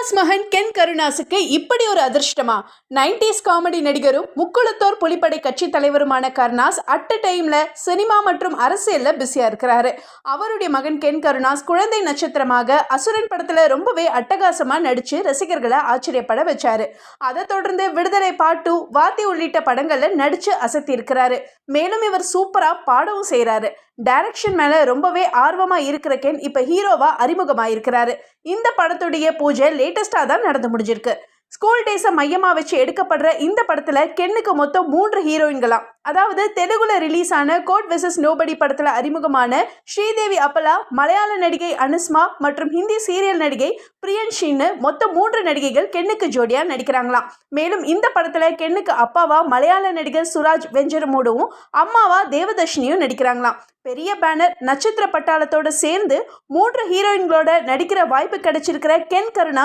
கருணாஸ் மகன் கென் கருணாஸுக்கு இப்படி ஒரு அதிர்ஷ்டமா? நைன்டிஸ் காமெடி நடிகரும் முக்குளத்தோர் புலிப்படை கட்சி தலைவருமான கருணாஸ் அட் டைம்ல சினிமா மற்றும் அரசியல்ல பிஸியா இருக்கிறாரு. அவருடைய மகன் கென் கருணாஸ் குழந்தை நட்சத்திரமாக அசுரன் படத்துல ரொம்பவே அட்டகாசமா நடிச்சு ரசிகர்களை ஆச்சரியப்பட வச்சாரு. அதை தொடர்ந்து விடுதலை பாட்டு வாத்தி உள்ளிட்ட படங்கள்ல நடிச்சு அசத்தி இருக்கிறாரு மேலும் இவர் சூப்பரா பாடவும் செய்கிறாரு டைரக்ஷன் மேல ரொம்பவே ஆர்வமா இருக்கிற கென் இப்ப ஹீரோவா அறிமுகமாயிருக்கிறாரு. இந்த படத்துடைய பூஜை லேட்டஸ்டா தான் நடந்து முடிஞ்சிருக்கு. ஸ்கூல் டேஸை மையமாக வச்சு எடுக்கப்படுற இந்த படத்தில் கென்னுக்கு மொத்தம் மூன்று ஹீரோயின்களாம். அதாவது தெலுங்குல ரிலீஸ் ஆன கோட் வெசஸ் நோபடி படத்தில் அறிமுகமான ஸ்ரீதேவி அப்பலா மலையாள நடிகை அனுஸ்மா மற்றும் ஹிந்தி சீரியல் நடிகை பிரியன்ஷின்னு மொத்தம் மூன்று நடிகைகள் கென்னுக்கு ஜோடியாக நடிக்கிறாங்களாம். மேலும் இந்த படத்தில் கென்னுக்கு அப்பாவா மலையாள நடிகர் சுராஜ் வெஞ்சரமூடவும் அம்மாவா தேவதர்ஷினியும் நடிக்கிறாங்களாம். பெரிய பேனர் நட்சத்திர பட்டாளத்தோட சேர்ந்து மூன்று ஹீரோயின்களோட நடிக்கிற வாய்ப்பு கிடைச்சிருக்கிற கென் கருணா